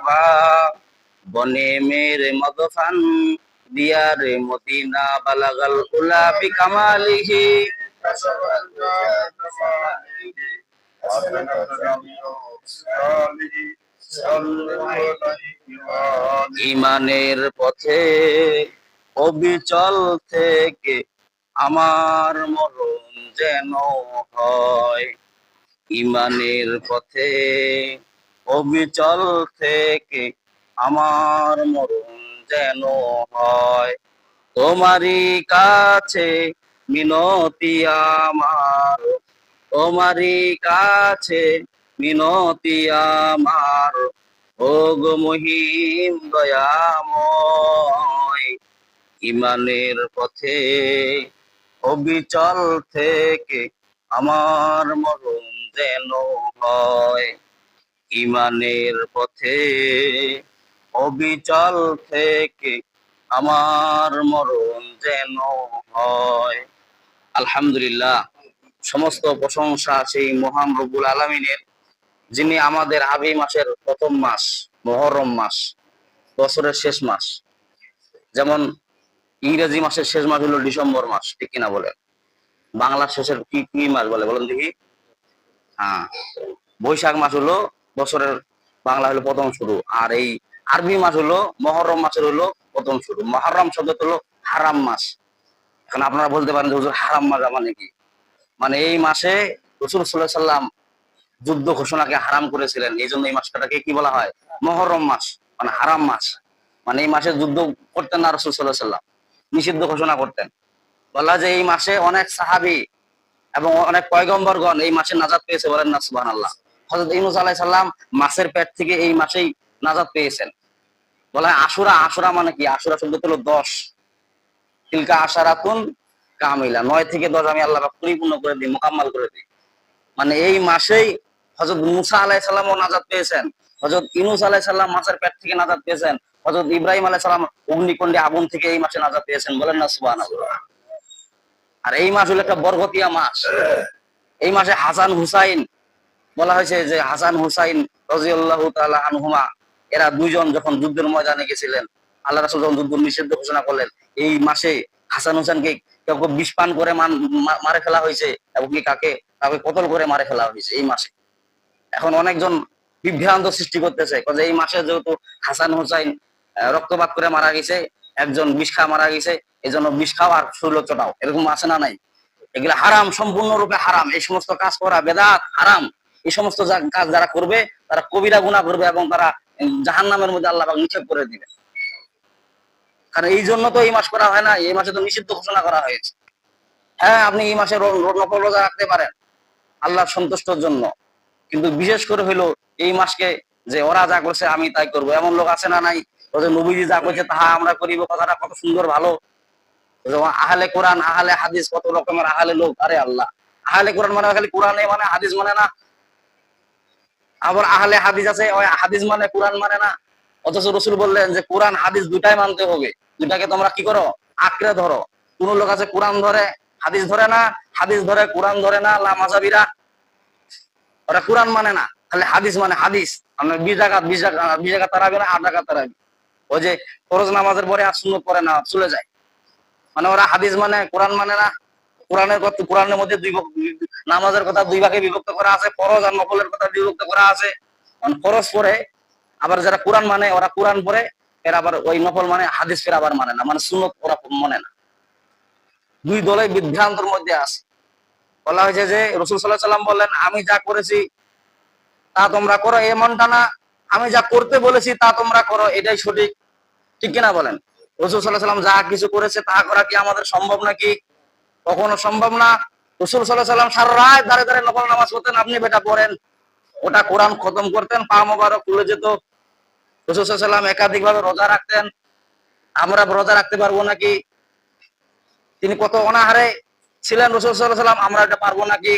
কাবা বনে মেরে মদফান দিয়ারে মদিনা বালাগাল উলা বিকামালিহি ইমানের পথে অবিচল থেকে আমার মরণ যেন হয়। ইমানের পথে অবিচল থেকে আমার মরণ যেন হয়। তোমারই কাছে মিনতি আমার। তোমারই কাছে মিনতি আমার। ও গো মহিম দয়াময়। ইমানের পথে অবিচল থেকে আমার মরণ যেন হয়। ইমানের পথে অবিচল থেকে আমার মরণ যেন হয়। আলহামদুলিল্লাহ, সমস্ত প্রশংসা সেই মহান রবুল আলমিনের, যিনি আমাদের আবি মাসের প্রথম মাস, মহরম মাস, বছরের শেষ মাস। যেমন ইংরেজি মাসের শেষ মাস হলো ডিসেম্বর মাস, ঠিক কিনা বলেন? বাংলা শেষের কি কি মাস বলে বলেন দেখি? হ্যাঁ বৈশাখ মাস হলো বছরের বাংলা হলো প্রথম শুরু। আর এই আরবি মাস হলো মহরম মাসের হলো প্রথম শুরু। মহরম শব্দ হলো হারাম মাস। এখন আপনারা বলতে পারেন যে হুজুর হারাম মাস মানে কি মানে এই মাসে রসুল সাল্লাহ সাল্লাম যুদ্ধ ঘোষণাকে হারাম করেছিলেন। এই জন্য এই মাসটাকে কি বলা হয়? মহরম মাস। মানে হারাম মাস। মানে এই মাসে যুদ্ধ করতেন না রসুল সাল্লাহ সাল্লাম। নিষিদ্ধ ঘোষণা করতেন। বলা যে এই মাসে অনেক সাহাবি এবং অনেক পয়গম্বরগণ এই মাসে নাজাদ পেয়েছে বলেন না সুবাহ আল্লাহ হজরত ইনুস আলাহ সাল্লাম মাসের পেট থেকে এই মাসেই নাজাদ পেয়েছেন। বলা আশুরা আশুরা মানে কি? আশুরা শব্দ হলো দশ। তিলকা আশারাতুন কামিলা। নয় থেকে দশ আমি আল্লাহ পরিপূর্ণ করে দিই, মোকাম্মাল করে দিই। মানে এই মাসেই হজরত মুসা আলাহ সাল্লামও নাজাদ পেয়েছেন। হজরত ইনুস আলাহ সাল্লাম মাসের পেট থেকে নাজাদ পেয়েছেন। হজরত ইব্রাহিম আলাহ সাল্লাম অগ্নিকুণ্ডে আগুন থেকে এই মাসে নাজাদ পেয়েছেন বলেন না সুবাহ আর এই মাস হলো একটা বরগতিয়া মাস। এই মাসে হাসান হুসাইন বলা হয়েছে যে হাসান হুসাইন রাজিউল্লাহ তাআলা আনহুমা, এরা দুইজন যখন যুদ্ধের ময়দানে গেছিলেন, আল্লাহ রাসূল যখন যুদ্ধ নিষিদ্ধ ঘোষণা করলেন, এই মাসে হাসান হুসাইনকে কেউ কেউ বিষ পান করে মারে ফেলা হয়েছে, এবং কি কাকে কাকে কতল করে মারে ফেলা হয়েছে এই মাসে। এখন অনেকজন বিভ্রান্ত সৃষ্টি করতেছে যে এই মাসে যেহেতু হাসান হুসাইন রক্তপাত করে মারা গেছে, একজন বিষ খা মারা গেছে এই জন্য বিষ খাও আর শৈল চটাও, এরকম আছে না নাই? এগুলো হারাম, সম্পূর্ণরূপে হারাম, এই সমস্ত কাজ করা বেদাত হারাম। এই সমস্ত কাজ যারা করবে, তারা কবিরা গুণা করবে এবং তারা জাহান নামের মধ্যে আল্লাহ নিক্ষেপ করে দিবে। কারণ এই জন্য তো এই মাস করা হয় না, এই মাসে তো নিষিদ্ধ ঘোষণা করা হয়েছে। হ্যাঁ আপনি এই মাসে রো- রোজা রাখতে পারেন, আল্লাহর সন্তুষ্টর জন্য। কিন্তু বিশেষ করে হইল এই মাসকে যে ওরা যা করছে, আমি তাই করব। এমন লোক আছে না নাই? নবীজি যা করছে, তাহা আমরা করিব, কথাটা কত সুন্দর, ভালো। আহলে কোরআন, আহলে হাদিস, কত রকমের আহলে লোক। আরে আল্লাহ, আহলে কোরআন মানে খালি কোরআনে মানে হাদিস মানে না আবার আহলে হাদিস আছে, ওই হাদিস মানে কোরআন মানে না। অথচ রসুল বললেন যে, কোরআন, হাদিস দুটাই মানতে হবে। দুটাকে তোমরা কি করো? আঁকড়ে ধরো। কোন লোক আছে কোরআন ধরে, হাদিস ধরে না, হাদিস ধরে, কোরআন ধরে না লামাজাবিরা ওরা কোরআন মানে না, খালি হাদিস মানে হাদিস। আমরা বিশ টাকা বিশ টাকা বিশ টাকা তারাবি না, আট টাকা তারাবি। ওই যে ফরজ নামাজের পরে আর সুন্নত পরে না, চলে যায়। মানে ওরা হাদিস মানে কোরআন মানে না। কোরআনের কোরআনের মধ্যে দুই নামাজের কথা দুই ভাগে বিভক্ত করা আছে, ফরজ আর নকলের কথা বিভক্ত করা আছে। ফরজ পরে আবার যারা কোরআন মানে ওরা কোরআন পরে এরা আবার ওই নকল মানে হাদিস ফের আবার মানে না মানে সুন্নত ওরা মানে না। দুই দলে বিভ্রান্তর মধ্যে আছে। বলা হয়েছে যে, রসুল সাল্লাহ সাল্লাম বললেন, আমি যা করেছি, তা তোমরা করো এমনটা না, আমি যা করতে বলেছি, তা তোমরা করো, এটাই সঠিক। ঠিক কিনা বলেন? রসুল সাল্লাহ সাল্লাম যা কিছু করেছে, তা করা কি আমাদের সম্ভব নাকি? কখনো সম্ভব না। রসুল সাল্লাম সারা রাত দাঁড়ে দাঁড়ে নকল নামাজ পড়তেন। আপনি বেটা পড়েন। ওটা কোরআন খতম করতেন, পা মোবারক খুলে যেত। রসুল সাল্লাম একাধিক ভাবে রোজা রাখতেন। আমরা রোজা রাখতে পারব নাকি? তিনি কত অনাহারে ছিলেন রসুল সাল্লাম আমরা এটা পারব নাকি?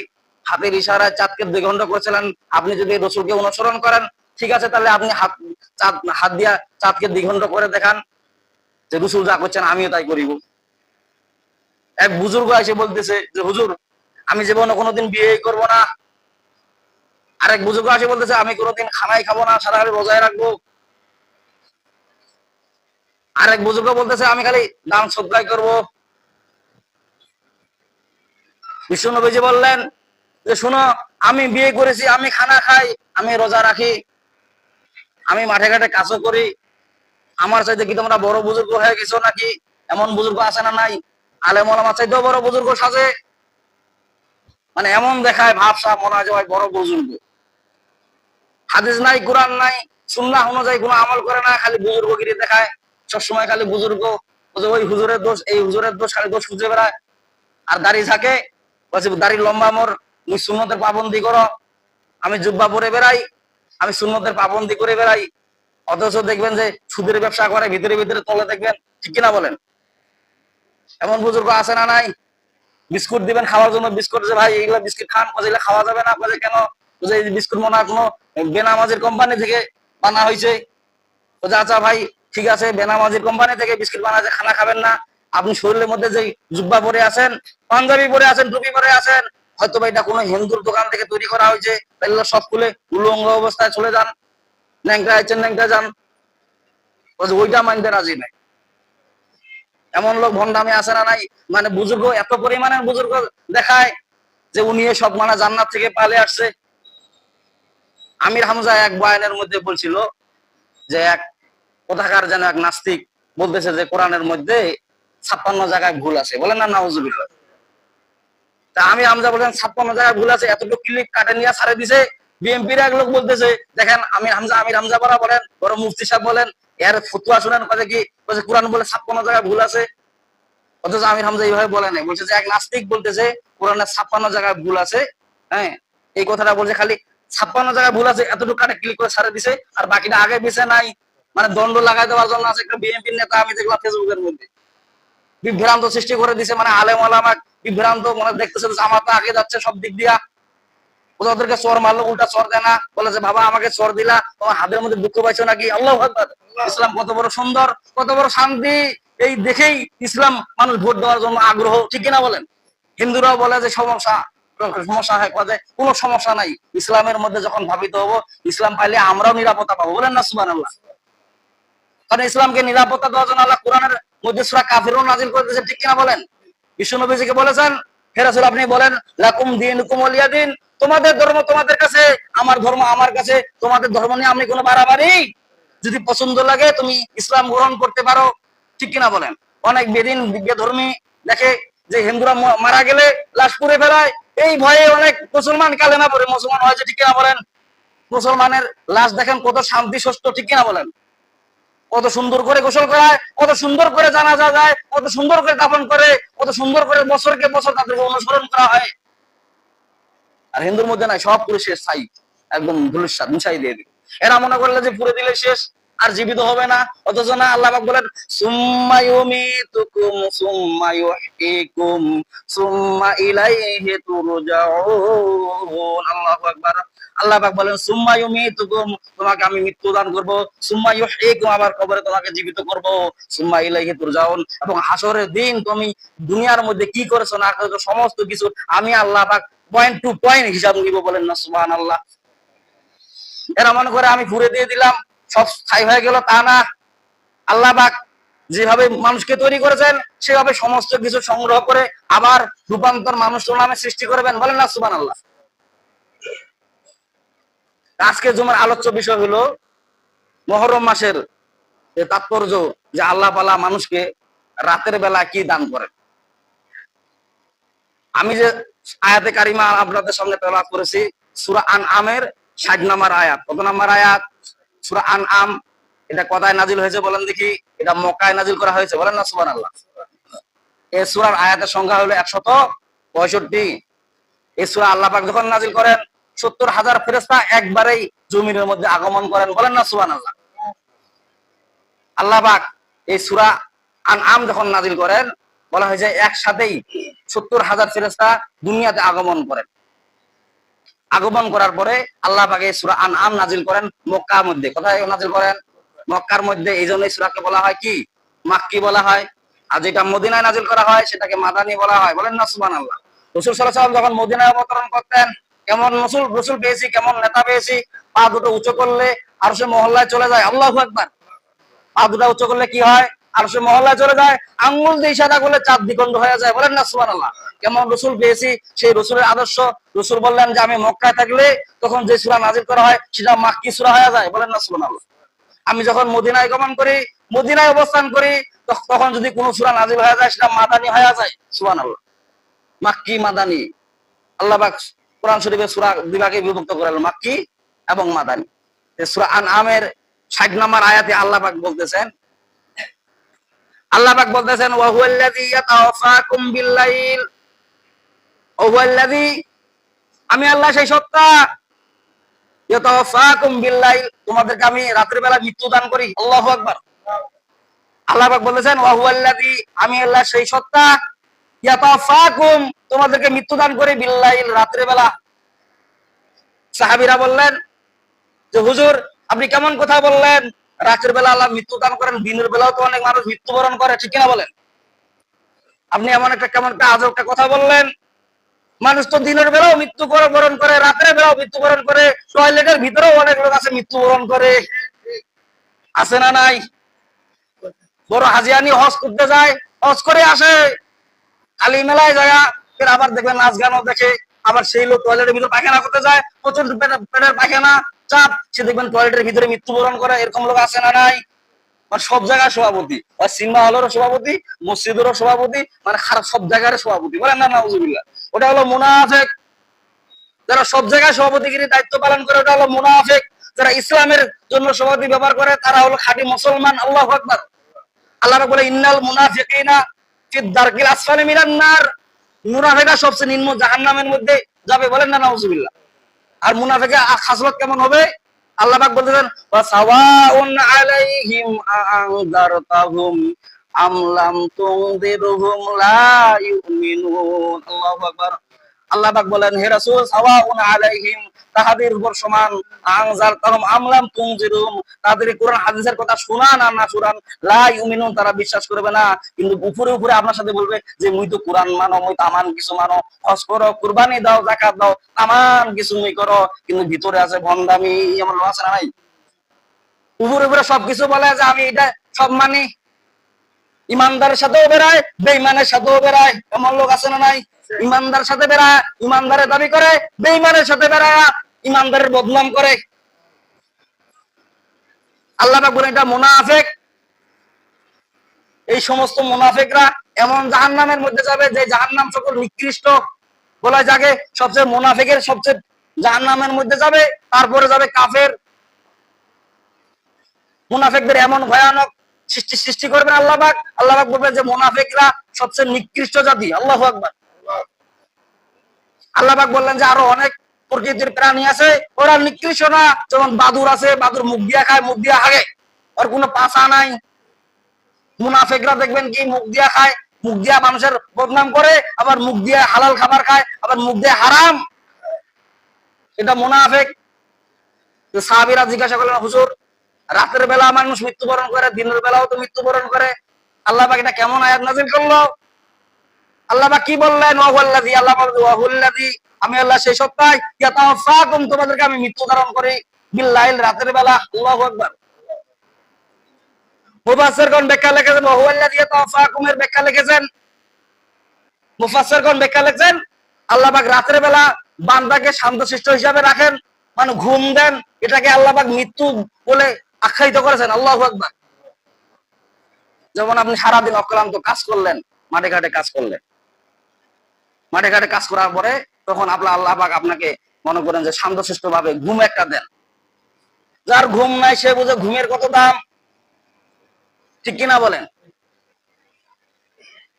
হাতের ইশারায় চাঁদকে ঘণ্টা করেছিলেন। আপনি যদি রসুলকে অনুসরণ করেন, ঠিক আছে, তাহলে আপনি হাত, চাঁদ, হাত দিয়া চাঁদকে দ্বিখণ্ড করে দেখান যে রসুল যা করছেন, আমিও তাই করিব। এক বুজুর্গ এসে বলতেছে যে, হুজুর আমি জীবনে কোনোদিন বিয়ে করব না। আরেক বুজুর্গ এসে বলতেছে, আমি কোনোদিন খানাই খাব না, সারা রোজায় রাখব। আরেক বুজুর্গ বলতেছে, আমি খালি দান সদ্গায় করব। নবীজি বললেন, যে শুনো, আমি বিয়ে করেছি, আমি খানা খাই, আমি রোজা রাখি, আমি মাঠে ঘাটে কাজও করি। আমার চাইতে কি তোমরা বড় বুজুর্গ হয়ে গেছো নাকি? এমন বুজুর্গ আছে না নাই? আলেম ওলামার চাইতেও বড় বুজুর্গ সাজে। মানে এমন দেখায় ভাবসা মনে হয় বড় বুজুর্গ। হাদিস নাই, কোরআন নাই সুন্না অনুযায়ী কোনো আমল করে না, খালি বুজুর্গগিরি দেখায়। সবসময় খালি বুজুর্গ ওই হুজুরের দোষ, এই হুজুরের দোষ, খালি দোষ খুঁজে বেড়ায়। আর দাড়ি থাকে বলছে দাড়ি লম্বা মোর মুই সুন্নতের পাবন্দি করো। আমি জুব্বা পরে বেড়াই, আমি সুন্নতের পাবন্দি করে বেড়াই। অথচ দেখবেন যে সুদের ব্যবসা করে, ভিতরে ভিতরে তলে দেখবেন, ঠিক কিনা বলেন? এমন বুজুর্গ আছে না নাই? বিস্কুট দিবেন খাওয়ার জন্য বিস্কুট যে ভাই, এইগুলো বিস্কুট খান এগুলো খাওয়া যাবে না, বলে কেন? এই বিস্কুট মনে হয় কোনো বেনামাজির কোম্পানি থেকে বানা হয়েছে। বলছে আচ্ছা ভাই, ঠিক আছে, বেনামাজির কোম্পানি থেকে বিস্কুট বানাচ্ছে খানা খাবেন না। আপনি শরীরের মধ্যে যে জুব্বা পরে আছেন, পাঞ্জাবি পরে আছেন, টুপি পরে আছেন, হয়তো বা এটা কোনো হিন্দুর দোকান থেকে তৈরি করা হয়েছে, তাহলে সব খুলে উলঙ্গ অবস্থায় চলে যান ন্যাংটা আছেন ন্যাংটা যান। ওইটা মানতে রাজি নাই। এমন লোক ভন্ডামে আসে না নাই? মানে বুজুর্গ এত পরিমাণের বুজুর্গ দেখায় যে উনি সব মানে জান্নাত থেকে পালে আসছে। আমির হামজা এক বয়ানের মধ্যে বলছিল যে এক কোথাকার যেন এক নাস্তিক বলতেছে যে কোরআনের মধ্যে ছাপ্পান্ন জায়গায় ভুল আছে। বলেন না, নাউজুবিল্লাহ। তা আমি হামজা বলেন, ছাপ্পান্ন জায়গায় ভুল আছে, এতটুকু ক্লিপ কাটে নিয়ে ছাড়ে দিছে। বিএনপির এক লোক বলতেছে, দেখেন আমি হামজা, আমির হামজা বরা বলেন, বড় মুফতি সাহেব বলেন এর ফতুয়া শুনেন কি বলছে কোরআন বলে ছাপ্পান্ন জায়গায় ভুল আছে। অথচ আমির হামজা এইভাবে বলে নাই, বলছে যে এক নাস্তিক বলতেছে কোরআনের ছাপ্পান্ন জায়গায় ভুল আছে হ্যাঁ এই কথাটা বলছে খালি ছাপ্পান্ন জায়গায় ভুল আছে, এতটুকু কাটে ক্লিক করে ছাড়ে দিছে, আর বাকিটা আগে পিছে নাই মানে দণ্ড লাগাই দেওয়ার জন্য আছে একটা বিএনপির নেতা, আমি দেখলাম ফেসবুকের মধ্যে। বিভ্রান্ত সৃষ্টি করে দিছে মানে আলেম আলামা বিভ্রান্ত, মনে দেখতেছে আমার তো আগে যাচ্ছে সব দিক দিয়া ওদেরকে চর মারলো, উল্টা চর দেয় না। বলে যে, বাবা, আমাকে চর দিলা, তোমার হাতের মধ্যে দুঃখ পাইছো নাকি? আল্লাহ ইসলাম কত বড় সুন্দর, কত বড় শান্তি। এই দেখেই ইসলাম মানুষ ভোট দেওয়ার জন্য আগ্রহ, ঠিক কিনা বলেন? হিন্দুরাও বলে যে, সমস্যা সমস্যা হয় কাজে কোনো সমস্যা নাই। ইসলামের মধ্যে যখন ভাবিত হব, ইসলাম পাইলে আমরাও নিরাপত্তা পাবো। বলেন না সুবান আল্লাহ কারণ ইসলামকে নিরাপত্তা দেওয়ার জন্য আল্লাহ কোরআনের মধ্যে সুরা কাফিরও নাজিল করে দিয়েছে ঠিক কিনা বলেন? বিষ্ণু নবীজিকে বলেছেন ফেরাসুল আপনি বলেন, লাকুম দিন কুমলিয়া দিন তোমাদের ধর্ম তোমাদের কাছে, আমার ধর্ম আমার কাছে, তোমাদের ধর্ম নিয়ে আমি কোনো বাড়াবাড়ি? যদি পছন্দ লাগে, তুমি ইসলাম গ্রহণ করতে পারো। ঠিক কিনা বলেন? অনেক বেদিন ধর্মী দেখে যে হিন্দুরা মারা গেলে লাশ পুড়ে ফেলায়। এই ভয়ে অনেক মুসলমান কালেমা পড়ে। মুসলমান হয়েছে ঠিক কিনা বলেন? মুসলমানের লাশ দেখেন কত শান্তি সুস্থ ঠিক কিনা বলেন? কত সুন্দর করে গোসল করায়, কত সুন্দর করে জানাজা যায়, কত সুন্দর করে দাফন করে, কত সুন্দর করে বছরকে বছর তাদেরকে অনুসরণ করা হয়। আর হিন্দুর মধ্যে নাই, সব পুরো শেষ ছাই একদম ধুলিসাত মুছাই দিয়ে দিবে। এরা মনে করলে যে পুরে দিলে শেষ, আর জীবিত হবে না। অথচ না, আল্লাহ পাক বলেন, সুম্মা ইউমিতুকুম, সুম্মা ইউহয়িকুম সুম্মা ইলাইহি তুরজাউন। আল্লাহু আকবার। আল্লাহ পাক বলেন, সুম্মা ইউমিতুকুম তোমাকে আমি মৃত্যু দান করব। সুম্মা ইউহয়িকুম আবার কবরে তোমাকে জীবিত করব। সুম্মা ইলাইহি তুরজাউন এবং হাসরের দিন তুমি দুনিয়ার মধ্যে কি করেছ, না করেছ, সমস্ত কিছু আমি আল্লাহ পাক পয়েন্ট টু পয়েন্ট হিসাব নিব বলেন না, সুবহানাল্লাহ। এরা মনে করে আমি ঘুরে দিয়ে দিলাম, সব স্থায়ী হয়ে গেল, তা না। আল্লাহ পাক যেভাবে মানুষকে তৈরি করেছেন, সেভাবে সমস্ত কিছু সংগ্রহ করে আবার রূপান্তর মানুষ নামে সৃষ্টি করবেন, বলেন না সুবান আল্লাহ আজকে জুমার আলোচ্য বিষয় হলো মহরম মাসের যে তাৎপর্য যে আল্লাহ পালা মানুষকে রাতের বেলা কি দান করেন। আমি যে আয়াতে কারিমা আপনাদের সামনে তেলাওয়াত করেছি, সূরা আন আমের ষাট নাম্বার আয়াত। কত নাম্বার আয়াত? সুরা আন আম এটা কথায় নাজিল হয়েছে বলেন দেখি, এটা মক্কায় নাজিল করা হয়েছে বলেন না সুবান আল্লাহ এই সূরার আয়াতের সংখ্যা হলো একশত পঁয়ষট্টি। এই সুরা আল্লাহ পাক যখন নাজিল করেন সত্তর হাজার ফেরেস্তা একবারেই জমিনের মধ্যে আগমন করেন। বলেন না, সুবহানাল্লাহ। আল্লাহ পাক এই সূরা আন আম যখন নাজিল করেন, বলা হয়েছে একসাথেই সত্তর হাজার ফেরেস্তা দুনিয়াতে আগমন করেন। আগমন করার পরে আল্লাহ পাকে সুরা আন আম নাজিল করেন মক্কার মধ্যে। কোথায় নাজিল করেন? মক্কার মধ্যে। এই জন্য সুরাকে বলা হয় কি? মাক্কি বলা হয়। আর যেটা মদিনায় নাজিল করা হয়, সেটাকে মাদানি বলা হয়। বলেন না সুবান আল্লাহ রসুল সাল্লাহ যখন মদিনায় অবতরণ করতেন কেমন রসুল রসুল পেয়েছি, কেমন নেতা পেয়েছি, পা দুটো উঁচু করলে আর সে মহল্লায় চলে যায়। আল্লাহ একবার পা দুটো উঁচু করলে কি হয়? আর সে মহল্লায় চলে যায়। আঙ্গুল দিয়ে ইশারা করলে চাঁদ দ্বিখণ্ড হয়ে যায়। বলেন না সুবান আল্লাহ কেমন রসুল পেয়েছি, সেই রসুলের আদর্শ। রসুল বললেন যে, আমি মক্কায় থাকলে তখন যে সুরা নাজির করা হয়, সেটা মাক্কি সুরা হয়ে যায়। বলেন না সুবান আল্লাহ আমি যখন মদিনায় গমন করি, মদিনায় অবস্থান করি তখন যদি কোনো সুরা নাজিল হয়ে যায়, সেটা মাদানি হয়ে যায় সুবান আল্লাহ মাক্কি মাদানি। আল্লাহ কোরআন শরীফের সুরা বিভাগে বিভক্ত করেন মাক্কি এবং মাদানি। সূরা আনআমের 60 নম্বর আয়াতে আল্লাহ পাক বলতেছেন, আল্লাহ পাক বলতেছেন আমি আল্লাহ সেই সত্তা তোমাদেরকে আমি রাতের বেলা মৃত্যু দান করি আল্লাহু আকবার আল্লাহ বলতেছেন, ওয়া হুয়াল্লাযী আমি আল্লাহ সেই সত্তা ইয়াতাওয়াফাকুম তোমাদেরকে মৃত্যু দান করি বিল্লাইল রাতের বেলা সাহাবীরা বললেন যে, হুজুর, আপনি কেমন কথা বললেন? রাতের বেলা আল্লাহ মৃত্যু দান করেন, দিনের বেলাও তো অনেক মানুষ মৃত্যুবরণ করে, ঠিক কিনা বলেন? আপনি এমন একটা কেমন একটা আজব একটা কথা বললেন। মানুষ তো দিনের বেলাও মৃত্যু বরণ করে, রাতের বেলাও মৃত্যুবরণ করে টয়লেটের ভিতরেও অনেক লোক আছে মৃত্যুবরণ করে। আছে না নাই? বড় হাজিয়ানি হজ করতে যায়, হজ করে আসে। কালী মেলায় জায়গা ফের আবার দেখবেন নাচ গানও দেখে, আবার সেই লোক টয়লেটের ভিতরে পায়খানা করতে যায় প্রচণ্ড পেটের পায়খানা, চাপ, সে দেখবেন টয়লেটের ভিতরে মৃত্যুবরণ করে, এরকম লোক আছে না নাই? মানে সব জায়গায় সভাপতি আর সিনেমা হলেরও সভাপতি, মসজিদেরও সভাপতি মানে খারাপ সব জায়গার সভাপতি, বলেন না নাউজুবিল্লাহ। ওটা হলো মুনাফেক। যারা সব জায়গায় সভাপতিগিরি দায়িত্ব পালন করে, ওটা হলো মুনাফেক। যারা ইসলামের জন্য সভাপতি ব্যবহার করে, তারা হলো খাঁটি মুসলমান, আল্লাহ আকবার। আল্লাহ বলে, ইন্নাল মুনাফিকিনা ফি দারকিল আসফালি মিনান সবচেয়ে নিম্ন জাহান্নামের মধ্যে যাবে বলেন না, নাউজুবিল্লাহ। আর মুনাফিকে খাসলত কেমন হবে? আল্লাহ আল্লাহ পাক বলেন, হে রাসূল, সাওয়াউন আলাইহিম, তাহাদের উপর সমান। আনজার তাহম আমলাম তুনজিরুম তাদের কোরআন হাদিসের কথা শোনান আর না শোনান, লা ইউমিনুন, তারা বিশ্বাস করবে না। কিন্তু উপরে উপরে আপনার সাথে বলবে যে, মুই তো কোরআন মানো, মুই তামান কিছু মানো। হজ করো, কুরবানি দাও, যাকাত দাও তামান কিছু মুই করো। কিন্তু ভিতরে আছে ভন্ডামি লোক আছে না নাই? উপরে উপরে সবকিছু বলে যে, আমি এটা সব মানি। ইমানদারের সাথেও বেড়ায় বেইমানের সাথেও বেড়ায়। এমন লোক আছে না নাই? ইমানদার সাথে বেড়ায় ইমানদারের দাবি করে বেইমানের সাথে বেড়ায়, ইমানদারের বদনাম করে। আল্লাহ বলেন এটা মুনাফেক। এই সমস্ত মুনাফেকরা এমন জাহান্নামের মধ্যে যাবে যে জাহান্নাম সকল নিকৃষ্ট বলা যাকে সবচেয়ে মুনাফেকের সবচেয়ে জাহান্নামের মধ্যে যাবে, তারপরে যাবে কাফের। মুনাফেকদের এমন ভয়ানক সৃষ্টি সৃষ্টি করবেন আল্লাহ পাক। আল্লাহ পাক বলবেন যে মোনাফেকরা সবচেয়ে নিকৃষ্ট জাতি। আল্লাহ আকবার। আল্লাহ পাক বললেন যে আরও অনেক প্রকৃতির প্রাণী আছে, ওরা নিকৃষ্ট না। যেমন বাদুর আছে, বাদুর মুখ দিয়া খায়, মুখ দিয়া হাগে। ওর কোনো পাশা নাই। মুনাফেকরা দেখবেন কি, মুখ দিয়া খায়, মুখ দিয়া মানুষের বদনাম করে, আবার মুখ দিয়া হালাল খাবার খায়, আবার মুখ দিয়ে হারাম। এটা মুনাফেক। সাহাবীরা জিজ্ঞাসা করলেন, হুজুর, রাতের বেলা মানুষ মৃত্যুবরণ করে, দিনের বেলাও তো মৃত্যুবরণ করে। আল্লাহ এটা কেমন আয়াত নাজিল করল? আল্লাহ কি বললেন? আমি আল্লাহ সেই ইয়াতাওয়াফাকুম তোমাদেরকে আমি মৃত্যু ধারণ করি বিল্লাইল রাতের বেলা। আল্লাহু পাক বান্দাকে শান্তশিষ্ট হিসাবে রাখেন মানে ঘুম দেন, এটাকে মৃত্যু বলে আখ্যায়িত করেছেন। যেমন আপনি সারাদিন অক্লান্ত কাজ করলেন, মাঠে ঘাটে কাজ করলেন। মাঠে ঘাটে কাজ করার পরে তখন আপনার আল্লাহ পাক আপনাকে মনে করেন যে শান্তশিষ্ট ভাবে ঘুম একটা দেন। যার ঘুম নাই, সে বুঝে ঘুমের কত দাম? ঠিক কিনা বলেন?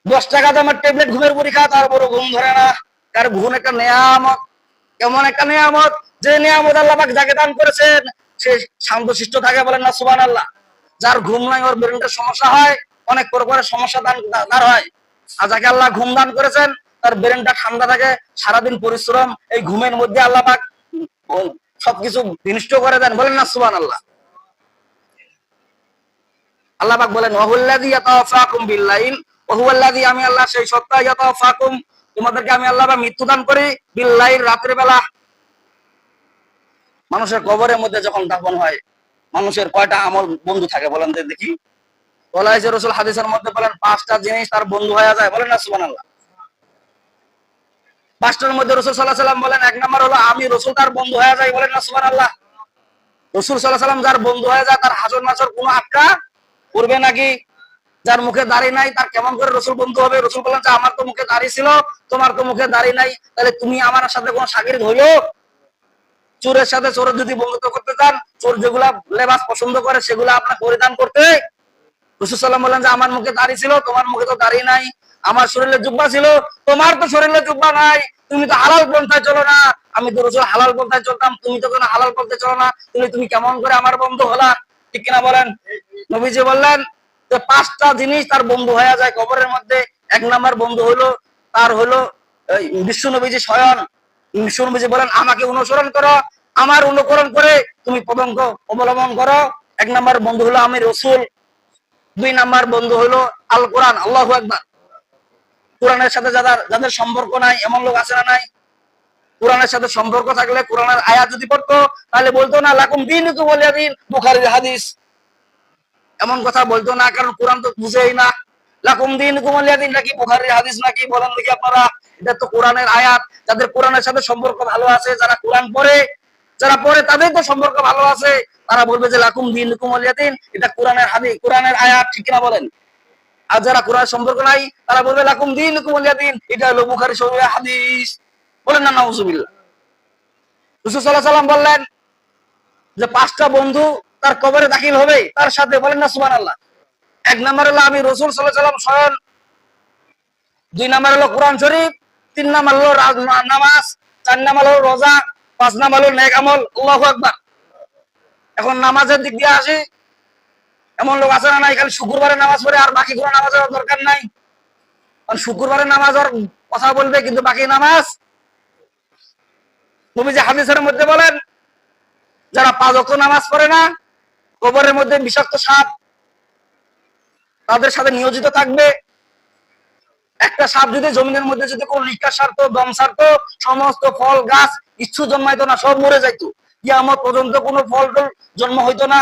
দশ টাকা দামের ট্যাবলেট ঘুমের পরীক্ষা তারপরে ঘুম ধরে না। তার ঘুম একটা নেয়ামত? এমন একটা নেয়ামত? যে নিয়ামত আল্লাহ পাক যাকে দান করেছেন, সে শান্তশিষ্ট থাকে বলেন না সুবান আল্লাহ যার ঘুম নাই, ওর ব্রেনটার সমস্যা হয়, অনেক পরে সমস্যা দান তার হয়। আর যাকে আল্লাহ ঘুম দান করেছেন তার ব্রেনটা ঠান্ডা থাকে, সারাদিন পরিশ্রম, এই ঘুমের মধ্যে আল্লাহ পাক সবকিছু বিনষ্ট করে দেন। বলেন না সুবান আল্লাহ আল্লাহ পাক বলেন ওয়াহুল্লাযী ইয়াতাওয়াফাকুম বিল্লাইল ওয়াহুয়াল্লাযী আমি আল্লাহ সেই সত্তা ইয়াতাওয়াফাকুম, তোমাদেরকে আমি আল্লাহ পাক মৃত্যু দান করি বিল্লাইল রাতের বেলা। মানুষের কবরের মধ্যে যখন দাফন হয়, মানুষের কয়টা আমল বন্ধু থাকে বলেন দেখি। বলা হয়েছে রসুল হাদিসের মধ্যে বলেন, পাঁচটা জিনিস তার বন্ধু হয়ে যায়। বলেন না, সুবহানাল্লাহ। পাঁচটার মধ্যে রসুল সাল্লাহ সাল্লাম বলেন, এক নম্বর হলো, আমি রসুল তার বন্ধু হয়ে যাই বলেন না, সুবহানাল্লাহ রসুল সাল্লাহ সাল্লাম যার বন্ধু হয়ে যায়, তার হাজর নাচর কোনো আটকা করবে নাকি? যার মুখে দাড়ি নাই, তার কেমন করে রসুল বন্ধু হবে? রসুল বলেন যে, আমার তো মুখে দাড়ি ছিল, তোমার তো মুখে দাড়ি নাই, তাহলে তুমি আমার সাথে কোনো সাকির হইল চোরের সাথে চোরের যদি বন্ধুত্ব করতে চান, চোর যেগুলা লেবাস পছন্দ করে, সেগুলা আপনার পরিধান করতে। রসুল সাল্লাম বললেন যে, আমার মুখে দাড়ি ছিল, তোমার মুখে তো দাঁড়িয়ে নাই আমার শরীরে জুব্বা ছিল, তোমার তো শরীরে জুব্বা নাই, তুমি তো হালাল পন্থায় চলো না। আমি তো রসুল হালাল পন্থায় চলতাম, তুমি তো কোনো হালাল পন্থায় চলো না। তুমি তুমি কেমন করে আমার বন্ধু হলা? ঠিক কিনা বলেন? নবীজি বললেন যে, পাঁচটা জিনিস তার বন্ধু হয়ে যায় কবরের মধ্যে। এক নাম্বার বন্ধু হলো তার হলো বিশ্ব নবীজি স্বয়ং। বিশ্ব নবীজি বলেন, আমাকে অনুসরণ করো, আমার অনুকরণ করে তুমি পদঙ্ক অবলম্বন করো। এক নাম্বার বন্ধু হলো আমি রসুল। দুই নাম্বার বন্ধু হলো আল কোরআন, আল্লাহ একবার কোরআনের সাথে যাদের যাদের সম্পর্ক নাই, এমন লোক আছে না নাই? কোরআনের সাথে সম্পর্ক থাকলে কোরআনের আয়াত যদি পড়তো, তাহলে বলতো না, লাকুম দিন তো বলিয়া দিন বুখারির হাদিস। এমন কথা বলতো না, কারণ কোরআন তো বুঝেই না। লাকুম দিন কুমলিয়া দিন নাকি বুখারির হাদিস নাকি? বলেন দেখি আপনারা। এটা তো কোরআনের আয়াত। যাদের কোরআনের সাথে সম্পর্ক ভালো আছে, যারা কোরআন পড়ে, যারা পড়ে তাদের তো সম্পর্ক ভালো আছে। তারা বলবে যে, লাকুম দিন কুমলিয়া দিন এটা কোরআনের হাদিস, কোরআনের আয়াত, ঠিক না বলেন? আর যারা কোরআন সম্পর্ক নাই, তারা বলবে, লাকুম দিন কুমলিয়া দিন। এটা হলো বুখারি শরীফের হাদিস। বলেন না, নাউজুবিল্লাহ। রসুল সাল্লাহ সাল্লাম বললেন যে, পাঁচটা বন্ধু তার কবরে দাখিল হবে, তার সাথে বলেন না সুবান আল্লাহ এক নম্বর হলো আমি রসুল সাল্লাহ সাল্লাম স্বয়ং। দুই নম্বর হলো কোরআন শরীফ, তিন নম্বর হলো নামাজ, চার নম্বর হলো রোজা, পাঁচ নম্বর হলো নেক আমল। আল্লাহ আকবার। এখন নামাজের দিক দিয়ে আসি এমন লোক আছে না নাই, খালি শুক্রবারে নামাজ পড়ে আর বাকি কোনো নামাজের দরকার নাই। কারণ শুক্রবারে নামাজ কথা বলবে, কিন্তু বাকি নামাজ? তুমি যে হাদিসের মধ্যে বলেন, যারা পাঁচ অক্ট নামাজ পড়ে না, কবরের মধ্যে বিষাক্ত সাপ, তাদের সাথে নিয়োজিত থাকবে। একটা সাপ যদি জমিনের মধ্যে যদি কোনো লিকা সারতো, দম সারতো, সমস্ত ফল, গাছ, ইচ্ছু জন্মাইতো না, সব মরে যাইতো। ইয়ামত পর্যন্ত কোনো ফল টল জন্ম হইতো না।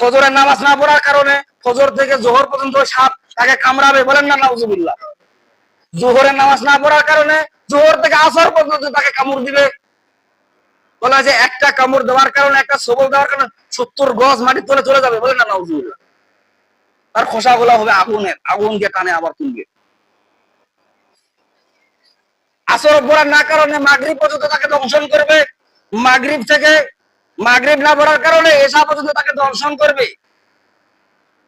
ফজরের নামাজ না পড়ার কারণে ফজর থেকে জোহর পর্যন্ত সাপ তাকে কামড়াবে, বলেন না, নাউজুবিল্লাহ। জোহরের নামাজ না পড়ার কারণে জোহর থেকে আসর পর্যন্ত তাকে কামড় দিবে। বলা যে একটা কামড় দেওয়ার কারণে, একটা সবল দেওয়ার কারণে সত্তর গজ মাটির তলে চলে যাবে, বলেন না, নাউজুবিল্লাহ। তার খোসা গুলা হবে আগুনের আগুন দিয়ে টানে আবার তুলবে। আসর পড়ার না কারণে মাগরিব পর্যন্ত তাকে দংশন করবে। মাগরিব থেকে মাগরিব না পড়ার কারণে এসা পর্যন্ত তাকে দংশন করবে।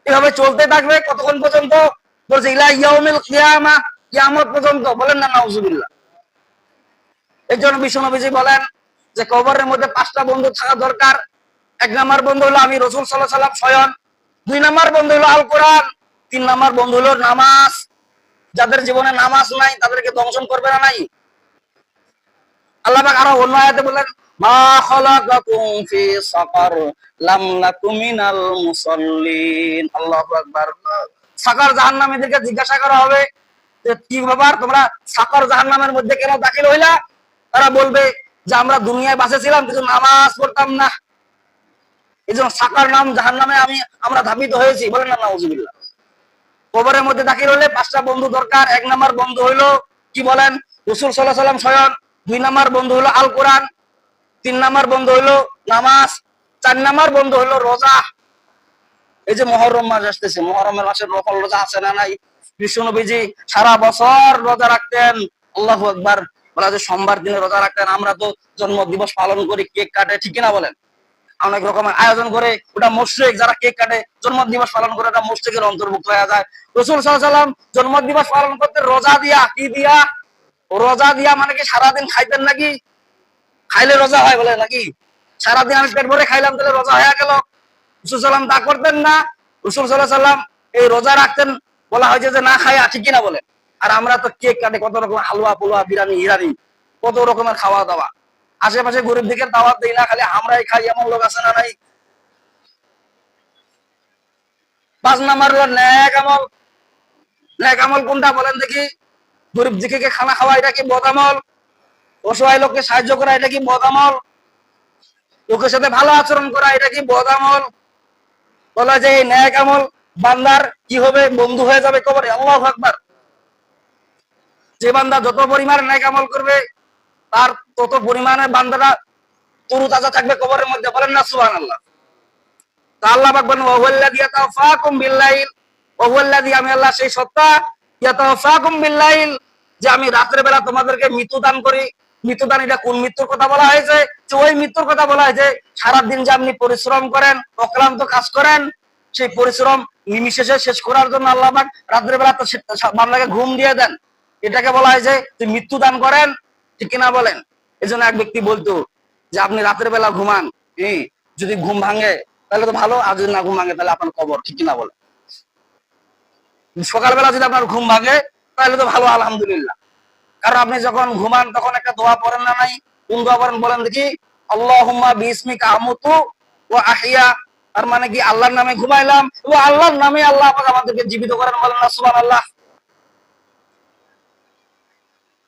এভাবে চলতে থাকবে কতক্ষণ পর্যন্ত? বলছে, ইলা কিয়ামা কিয়ামত পর্যন্ত। বলেন না, নাউজুবিল্লাহ। এর জন্য বিশ্বনবীজি বলেন যে, কবরের মধ্যে পাঁচটা বন্ধু থাকা দরকার। এক নাম্বার বন্ধু হলো আমি, রসুল সাল্লাহ সাল্লাম স্বয়ং। দুই নাম্বার বন্ধু হলো আল কোরআন তিন নাম্বার বন্ধু হলো নামাজ। যাদের জীবনে নামাজ নাই, তাদেরকে দংশন করবে না নাই? আল্লাহ পাক আরও অন্য আয়াতে বলেন মা খালাকাকুম ফি সাকার, লাম মুসাল্লিন। আল্লাহু আকবার। সাকার জিজ্ঞাসা করা হবে যে, কি ব্যাপার? তোমরা সাকার জাহান্নামের মধ্যে কেন দাখিল হইলা? তারা বলবে যে, আমরা দুনিয়ায় বাসে ছিলাম, কিন্তু নামাজ পড়তাম না। এই জন্য সাকার নাম জাহান নামে আমি, আমরা ধাবিত হয়েছি। বলেন না, নাউজুবিল্লাহ। কবরের মধ্যে দাখিল হলে পাঁচটা বন্ধু দরকার। এক নাম্বার বন্ধু হইল, কি বলেন? রসুল সাল্লাহ সাল্লাম স্বয়ং দুই নাম্বার বন্ধু হলো আল কোরআন, তিন নাম্বার বন্ধু হইল নামাজ, চার নাম্বার বন্ধু হইল রোজা। এই যে মহরম মাস আসতেছে, মহরমের মাসের রকম রোজা আছে না নাই? বিশ্বনবীজি সারা বছর রোজা রাখতেন। আল্লাহ একবার বলা যে সোমবার দিনে রোজা রাখতেন। আমরা তো জন্ম দিবস পালন করি, কেক কাটে, ঠিক না বলেন? অনেক রকমের আয়োজন করে ওটা মুশ্রিক যারা কেক কাটে, জন্ম দিবস পালন করে ওটা মুশ্রিকের অন্তর্ভুক্ত হয়ে যায়। রসুল সাল্লাম জন্ম দিবস পালন করতে রোজা দিয়া, কি দিয়া? রোজা দিয়া মানে কি সারাদিন খাইতেন নাকি? খাইলে রোজা হয় বলে নাকি? সারাদিন আমি পেট ভরে খাইলাম, তাহলে রোজা হয়ে গেল। রসুল সাল্লাম তা করতেন না। রসুল সাল্লাহ সাল্লাম এই রোজা রাখতেন। বলা হয়েছে যে না খাই ঠিক কিনা বলে। আর আমরা তো কেক কাটে, কত রকম হালুয়া পোলোয়া, বিরিয়ানি, ইরানি, কত রকমের খাওয়া দাওয়া আশেপাশে গরিব দিকের দাওয়াত দেই না, খালি আমরাই খাই, এমন লোক আছে না নাই? পাঁচ নাম্বার হলো ন্যাক আমল। ন্যাক আমল কোনটা বলেন দেখি। গরিব দিকে খানা খাওয়া, এটা কি বদামল অসহায় লোককে সাহায্য করা, এটা কি বদামল লোকের সাথে ভালো আচরণ করা, এটা কি বদামল বলা যায় এই ন্যায় আমল বান্দার কি হবে? বন্ধু হয়ে যাবে কবরে, আল্লাহ আকবার। যে বান্দা যত পরিমাণে ন্যায় আমল করবে, তার তত পরিমাণে বান্দারা তরু তাজা থাকবে কবরের মধ্যে। বলেন না সুহান আল্লাহ তা আল্লাহ পাক বলেন ওয়াহুয়াল্লাযী ইয়াতাওয়াফাকুম বিল্লাইল দিয়া আমি আল্লাহ সেই সত্তা যে আমি রাতের বেলা তোমাদেরকে মৃত্যু দান করি। মৃত্যু দান এটা কোন মৃত্যুর কথা বলা হয়েছে? যে ওই মৃত্যুর কথা বলা হয়েছে, সারাদিন যে আপনি পরিশ্রম করেন, অক্লান্ত কাজ করেন, সেই পরিশ্রম নিমিশেষে শেষ করার জন্য আল্লাহ রাতের বেলা তো বান্দাকে ঘুম দিয়ে দেন। এটাকে বলা হয়েছে, যে মৃত্যু দান করেন, ঠিক কিনা বলেন? এই জন্য এক ব্যক্তি বলতো, যে আপনি রাতের বেলা ঘুমান যদি ঘুম ভাঙে, তাহলে তো ভালো, আর যদি না ঘুম ভাঙে, তাহলে আপনার কবর, ঠিক কিনা বলেন? সকালবেলা যদি আপনার ঘুম ভাঙে, তাহলে তো ভালো, আলহামদুলিল্লাহ। কারণ আপনি যখন ঘুমান, তখন একটা দোয়া পড়েন না নাই? কোন দোয়া পড়েন? বলেন দেখি, আল্লাহুম্মা বিসমিকা আমুতু ওয়া আহিয়া আর মানে কি? আল্লাহর নামে ঘুমাইলাম এবং আল্লাহর নামে আল্লাহ আমাদেরকে জীবিত করেন বলেন না, সুবহানাল্লাহ।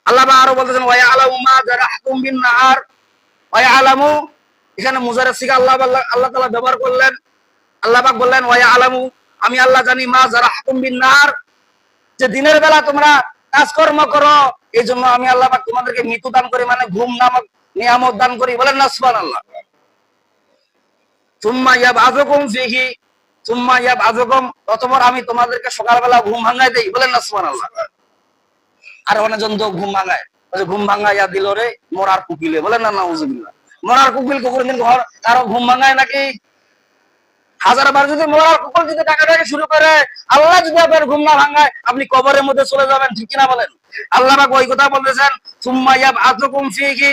আল্লাহ পাক আরও বলতেছেন ওয়া ইয়ালামু মা জারাহতুম বিন নাহার। ওয়া ইয়ালামু এখানে মুজারের সিগা আল্লাহ আল্লাহ আল্লাহ তাআলা ব্যবহার করলেন। আল্লাহ পাক বললেন ওয়া ইয়ালামু আমি আল্লাহ জানি, মা জারাহতুম বিন নাহার যে দিনের বেলা তোমরা কাজকর্ম করো এই জন্য আমি আল্লাহ তোমাদেরকে মৃত্যু দান করি মানে ঘুম নামক নিয়ামত দান করি। বলেন না ইয়াবআযুকুম অতঃপর আমি তোমাদেরকে সকালবেলা ঘুম ভাঙাই দেই। বলেন না, সুবহানাল্লাহ। আর অনেকজন তো ঘুম ভাঙায়। ঘুম ভাঙাইয়া দিল রে, মরার কুকিলে। বলেন না, নাউজুবিল্লাহ। মরার কুকিল কুকুর ঘর কারও ঘুম ভাঙায় নাকি? হাজার বার যদি মরার কুকুর যদি টাকাটাকে শুরু করে, আল্লাহ যদি আপনার ঘুম না ভাঙায়, আপনি কবরের মধ্যে চলে যাবেন, ঠিক কিনা বলেন? আল্লাহ পাক ওই কথা বলতেছেন, সুম্মা ইয়াবআযুকুম ফিহি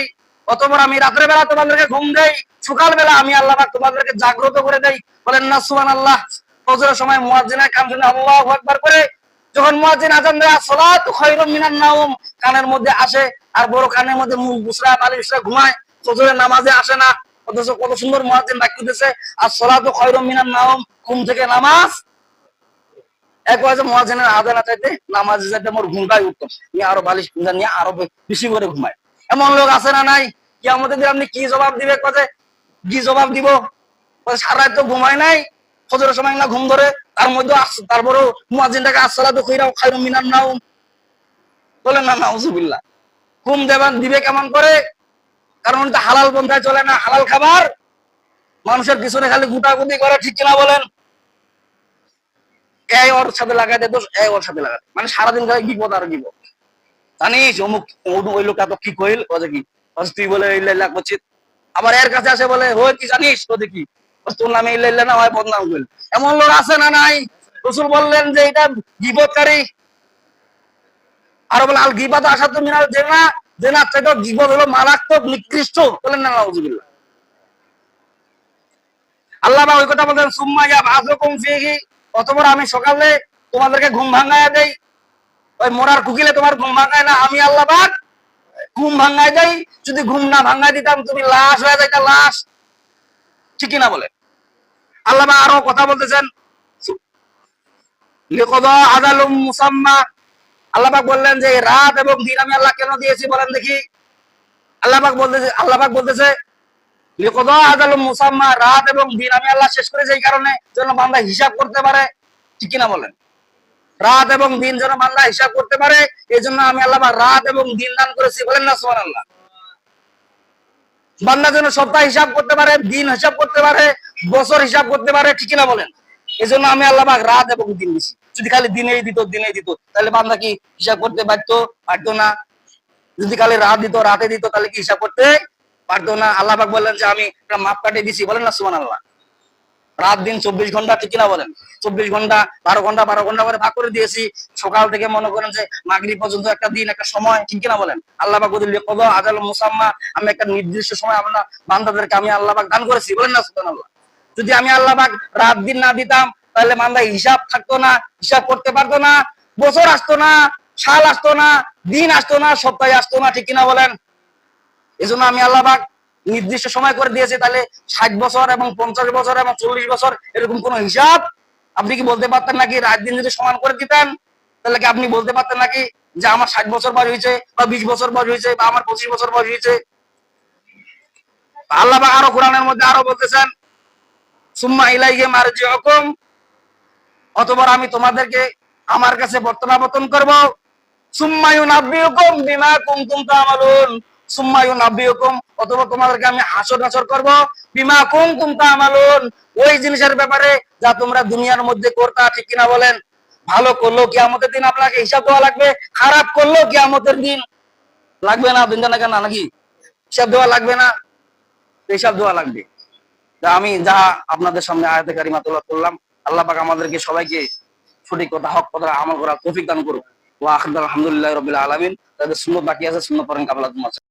অতঃপর আমি রাতের বেলা তোমাদেরকে ঘুম দেই সকাল বেলা আমি আল্লাহ পাক তোমাদেরকে জাগ্রত করে দেই। বলেন, না, সুবহানাল্লাহ, ফজরের সময় মুয়াজ্জিনের কান শুনে আল্লাহু আকবার করে, যখন মুয়াজ্জিন আজান দেয়, সালাতু খায়রুম মিনান নাওম কানের মধ্যে আসে, আর বড় কানের মধ্যে মুখ বুসরা মালিশরা ঘুমায়, ফজরের নামাজে আসে না। অথচ কত সুন্দর মুয়াজ্জিন ডাক দিতেছে আর সালাতু খায়রুম মিনান নাওম ঘুম থেকে নামাজ। এক ওয়াজে মুয়াজ্জিনের আজান চাইতে নামাজে যাইতে মোর ঘুমটাই উঠতো। নিয়ে আরও বালিশ খুঁজা নিয়ে আরও বেশি করে ঘুমায়। এমন লোক আছে না নাই? কি আমাদের দিন আপনি কি জবাব দিবে কাজে কি জবাব দিব? সারা তো ঘুমায় নাই। ফজরের সময় না ঘুম ধরে, তার মধ্যে তারপরেও মুয়াজ্জিনটাকে আসসালাতু খাইরা খায়রুম মিনান নাওম। বলেন না নাউজুবিল্লাহ ঘুম দেবেন দিবে কেমন করে? কারণ এটা হালাল পন্থায় চলে না, হালাল খাবার। মানুষের পিছনে খালি গুটাগুটি করে, ঠিক কিনা বলেন? এই ওর সাথে লাগাই দে, দোষ এই ওর সাথে লাগাই মানে সারাদিন খালি বিপদ আর বিপদ। জানিস, অমুক ওই লোকটা তো কি কইল? ও কি? তুই বলে, ইল্লা ইল্লা করছিস। আবার এর কাছে আসে বলে, হই, কি জানিস? ও দেখি তোর নামে ইল্লা ইল্লা না হয় বদনাম কইল। এমন লোক আছে না নাই? রসুল বললেন যে, এটা বিপদকারী। আর বলে, আল গিবাদ আসা তো মিনাল জেনা গিবত হলো মারাত্মক নিকৃষ্ট, বলেন না, নাউজুবিল্লাহ। আল্লাহ ওই কথা সুম্মা ইয়া ফিহি অতঃপর আমি সকালে তোমাদেরকে ঘুম ভাঙায় দেই। ওই মোরার কুকিলে তোমার ঘুম ভাঙায় না, আমি আল্লাহ ঘুম ভাঙায় দেই। যদি ঘুম না ভাঙায় দিতাম, তুমি লাশ হয়ে যাইতা, লাশ। ঠিকই না বলে আল্লাহ আরও কথা বলতেছেন লিকদা আদালুম মুসাম্মা আল্লাহ পাক বললেন যে, রাত এবং দিন আমি আল্লাহ কেন দিয়েছি বলেন দেখি। আল্লাহ পাক বলতেছে আল্লাহ পাক বলতেছে রাত এবং দিন আমি আল্লাহ শেষ করেছি এই কারণে যেন বান্দা হিসাব করতে পারে। ঠিক কিনা বলেন? রাত এবং দিন যেন বান্দা হিসাব করতে পারে এই জন্য আমি আল্লাহ রাত এবং দিন দান করেছি বলেন না, সুবহানাল্লাহ। বান্দা যেন সপ্তাহ হিসাব করতে পারে, দিন হিসাব করতে পারে, বছর হিসাব করতে পারে, ঠিক কিনা বলেন? এই জন্য আমি আল্লাহ পাক রাত এবং দিন দিছি। যদি খালি দিনেই দিত দিনেই দিত, তাহলে বান্দা কি হিসাব করতে পারতো? পারতো না। যদি খালি রাত দিত, রাতে দিত, তাহলে কি হিসাব করতে পারতো না? আল্লাহ পাক বললেন যে, আমি মাপ কাটিয়ে দিছি। বলেন না সুমান আল্লাহ রাত দিন চব্বিশ ঘণ্টা, ঠিক কিনা বলেন? চব্বিশ ঘণ্টা, বারো ঘণ্টা বারো ঘণ্টা করে ভাগ করে দিয়েছি। সকাল থেকে মনে করেন যে, মাগরিব পর্যন্ত একটা দিন, একটা সময়, ঠিক কিনা বলেন? আল্লাহ পাক কদ আজাল মুসাম্মা। আমি একটা নির্দিষ্ট সময় আপনার বান্দাদেরকে আমি আল্লাহ পাক দান করেছি। বলেন না সুমান আল্লাহ যদি আমি আল্লাহ পাক রাত দিন না দিতাম, তাহলে বান্দা হিসাব থাকতো না, হিসাব করতে পারতো না, বছর আসতো না, সাল আসতো না, দিন আসতো না, সপ্তাহে আসতো না, ঠিক কিনা বলেন? এই জন্য আমি আল্লাহ পাক নির্দিষ্ট সময় করে দিয়েছি, তাহলে ষাট বছর এবং পঞ্চাশ বছর এবং চল্লিশ বছর এরকম কোন হিসাব আপনি কি বলতে পারতেন নাকি? রাত দিন যদি সমান করে দিতেন, তাহলে কি আপনি বলতে পারতেন নাকি যে আমার ষাট বছর বয়স হয়েছে বা বিশ বছর বয়স হয়েছে বা আমার পঁচিশ বছর বয়স হয়েছে? আল্লাহ আরও কোরআনের মধ্যে আরও বলতেছেন সুম্মা ইলাইহি মারজিউকুম। অতবার আমি তোমাদেরকে আমার কাছে প্রত্যাবর্তন করব। সুম্মা ইউনাব্বিউকুম বিমা কুনতুম তা'মালুন। সুম্মা ইউনাব্বিউকুম অথবা তোমাদেরকে আমি হাসর নাসর করব। বিমা কুনতুম তা'মালুন, ওই জিনিসের ব্যাপারে যা তোমরা দুনিয়ার মধ্যে করতা, ঠিক কিনা বলেন? ভালো করল কিয়ামতের দিন আপনাকে হিসাব দেওয়া লাগবে, খারাপ করল কিয়ামতের দিন লাগবে না জানা কেন নাকি? হিসাব দেওয়া লাগবে না? হিসাব দেওয়া লাগবে। আমি যা আপনাদের সামনে আয়াতে কারিমা তোলা করলাম, আল্লাহ পাক আমাদেরকে সবাইকে সঠিক কথা, হক কথা আমল করার তৌফিক দান করুক। আখির আলহামদুলিল্লাহ রাব্বিল আলমিন। তাদের সুন্নত বাকি আছে, সুন্নত পড়েন কাবলাতুম